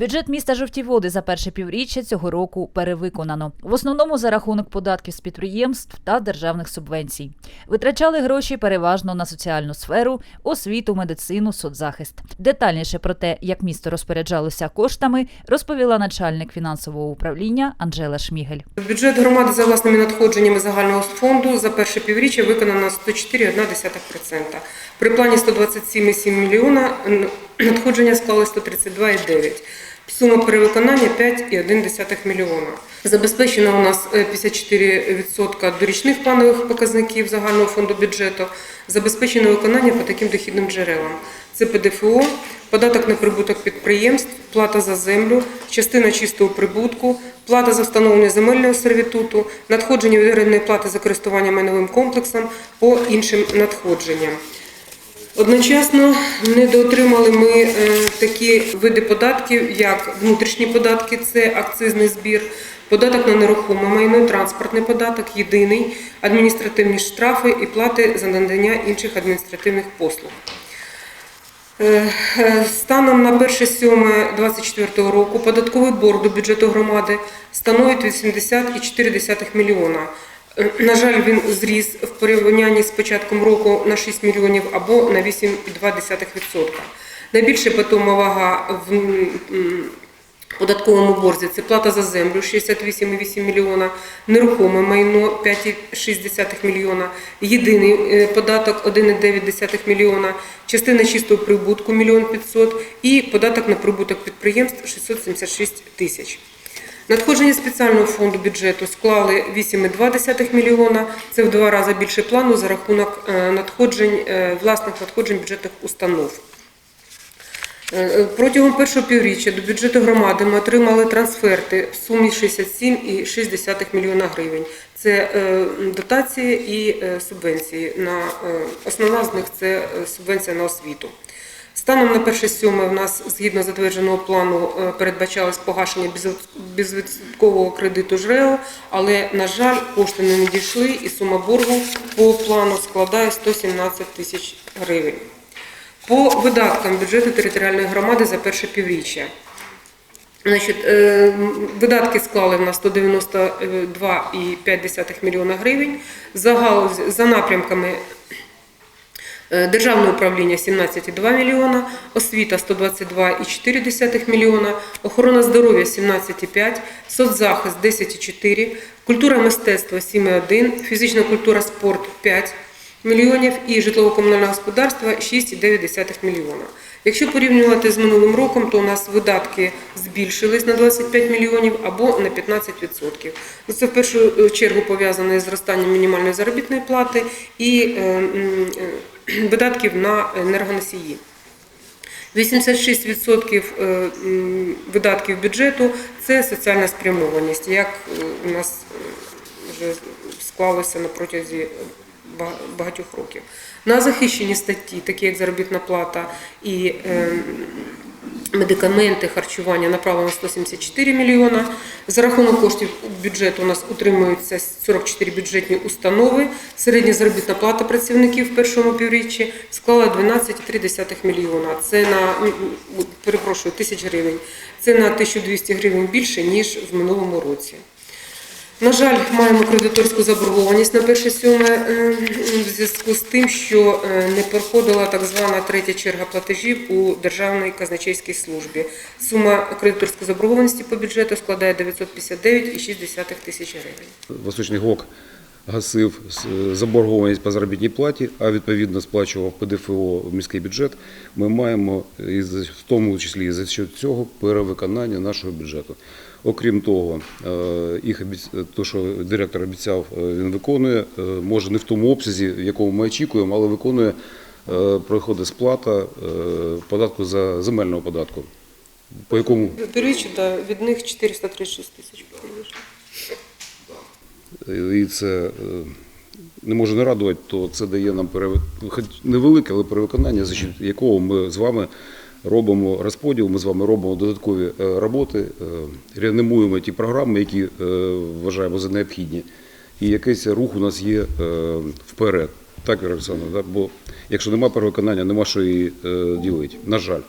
Бюджет міста Жовті Води за перше півріччя цього року перевиконано. В основному за рахунок податків з підприємств та державних субвенцій. Витрачали гроші переважно на соціальну сферу, освіту, медицину, соцзахист. Детальніше про те, як місто розпоряджалося коштами, розповіла начальник фінансового управління Анжела Шмігель. Бюджет громади за власними надходженнями загального фонду за перше півріччя виконано 104,1%. При плані 127,7 мільйона надходження склали 132,9. Сума перевиконання 5,1 мільйона. Забезпечено у нас е, 54% дорічних планових показників загального фонду бюджету. Забезпечено виконання по таким дохідним джерелам. Це ПДФО, податок на прибуток підприємств, плата за землю, частина чистого прибутку, плата за встановлення земельного сервітуту, надходження від орендної плати за користування майновим комплексом по іншим надходженням. Одночасно недоотримали ми е, такі види податків, як внутрішні податки, це акцизний збір, податок на нерухоме майно, транспортний податок, єдиний, адміністративні штрафи і плати за надання інших адміністративних послуг. Е, е, Станом на 1.7.24 року податковий борг до бюджету громади становить 80,4 мільйона. На жаль, він зріс в порівнянні з початком року на 6 мільйонів або на 8,2%. Найбільша питома вага в податковому борзі це плата за землю 68,8 мільйона, нерухоме майно 5,6 мільйона, єдиний е, податок 1,9 мільйона, частина чистого прибутку 1 500 і податок на прибуток підприємств 676 тисяч. Надходження спеціального фонду бюджету склали 8,2 мільйона. Це в два рази більше плану за рахунок е, надходжень е, власних надходжень бюджетних установ. Е, Протягом першого півріччя до бюджету громади ми отримали трансферти в сумі 67,6 мільйона гривень. Це дотації і субвенції. Основна з них це субвенція на освіту. Станом на 1.7 в нас згідно затвердженого плану е, передбачалось погашення безвід- безвідсоткового кредиту ЖРЕО, але, на жаль, кошти не надійшли і сума боргу по плану складає 117 тисяч гривень. По видаткам бюджету територіальної громади за перше півріччя. Значить, е, видатки склали в нас 192,5 мільйона гривень. За, галузь- за напрямками Державне управління 17,2 мільйона, освіта 122,4 мільйона, охорона здоров'я 17,5, соцзахист 10,4, культура і мистецтво 7,1, фізична культура спорт 5 мільйонів і житлово-комунальне господарство 6,9 мільйона. Якщо порівнювати з минулим роком, то у нас видатки збільшились на 25 мільйонів або на 15%. Ну, Це в першу чергу пов'язане з зростанням мінімальної заробітної плати і е, е, видатків на енергоносії. 86% е, видатків бюджету це соціальна спрямованість, як у нас вже склалося на протязі багатьох років. На захищені статті, такі як заробітна плата і е, медикаменти, харчування направлено 174 мільйона. За рахунок коштів бюджету у нас утримуються 44 бюджетні установи. Середня заробітна плата працівників в першому півріччі склала 12,3 мільйона. Це на перепрошую, тисяч гривень. Це на 1200 гривень більше ніж в минулому році. На жаль, маємо кредиторську заборгованість на перше сьоме е, в зв'язку з тим, що е, не проходила так звана третя черга платежів у Державній казначейській службі. Сума кредиторської заборгованості по бюджету складає 959,6 тисяч гривень. Восточний ГОК гасив заборгованість по заробітній платі, а відповідно сплачував ПДФО в міський бюджет. Ми маємо із- в тому числі і за цього перевиконання нашого бюджету. Окрім того, е, їх то, що директор обіцяв, е, він виконує. Е, Може не в тому обсязі, в якому ми очікуємо, але виконує. Е, Проходить сплата е, податку за земельного податку, по якому Первічі, да, від них 436 тисяч. І це е, не може не радувати, то це дає нам перев... хоч невелике, але перевиконання, за якого ми з вами робимо розподіл, ми з вами робимо додаткові е, роботи, е, реанімуємо ті програми, які вважаємо за необхідні. І якийсь рух у нас є вперед. Так, да? бо якщо немає перевиконання, нема що і ділити. На жаль.